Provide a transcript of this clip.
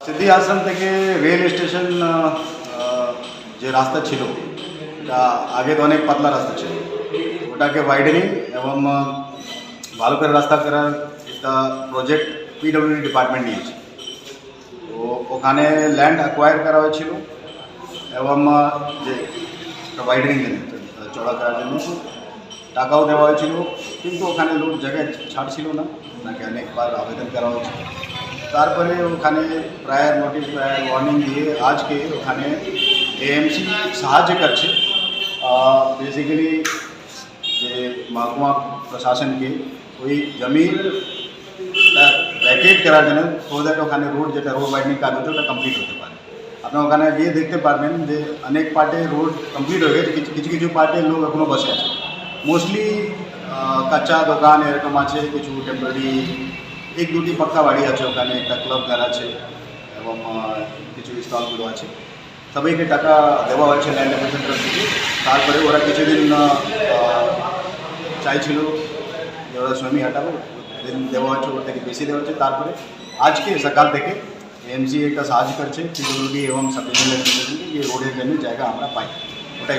সিদ্ধি আশ্রম থেকে rail station যে রাস্তা ছিল এটা আগে তো অনেক পাতলা রাস্তা ছিল। ওটাকে ওয়াইডেনিং এবং ভালো করে রাস্তা করার একটা প্রজেক্ট পিডব্লিউডি ডিপার্টমেন্ট নিয়েছে। তো ওখানে ল্যান্ড অ্যাকোয়ার করা হয়েছিল এবং যে ওয়াইডেনিং চড়া করার জন্য। টাকাও দেওয়া হয়েছিল, কিন্তু ওখানে লোক জায়গায় ছাড়ছিল না। ওনাকে অনেকবার আবেদন করা হয়েছিল। তারপরে ওখানে প্রায়ার নোটিশ প্রায়ার ওয়ার্নিং দিয়ে আজকে ওখানে এএমসি সাহায্য করছে বেসিক্যালি যে মহকুমা প্রশাসনকে ওই জমিন ভ্যাকেট করার জন্য সো দ্যাট ওখানে রোড যেটা রোড ওয়াইডিং কাজ হচ্ছে ওটা কমপ্লিট হতে পারে আপনি ওখানে গিয়ে দেখতে পারবেন যে অনেক পার্টে রোড কমপ্লিট হয়ে গেছে কিছু কিছু কিছু পার্টে লোক এখনও বসে আছে মোস্টলি কাঁচা দোকান এরকম আছে কিছু টেম্পোরারি এক দুটি পাক্কা বাড়ি আছে ওখানে, একটা ক্লাব ঘর আছে এবং কিছু স্টলগুলো আছে। সবাইকে টাকা দেওয়া হচ্ছে ল্যান্ড অ্যাকুইজিশন তরফ থেকে। তারপরে ওরা কিছুদিন চাইছিল যে ওরা শ্রমিক হাঁটাবো দিন দেওয়া হচ্ছে ওর থেকে বেশি দেওয়া হচ্ছে তারপরে আজকে, সকাল থেকে এমসি একটা সাহায্য করছে পিডব্লিউডি এবং সাব যে রোডের জন্য জায়গা আমরা পাই। ওটাই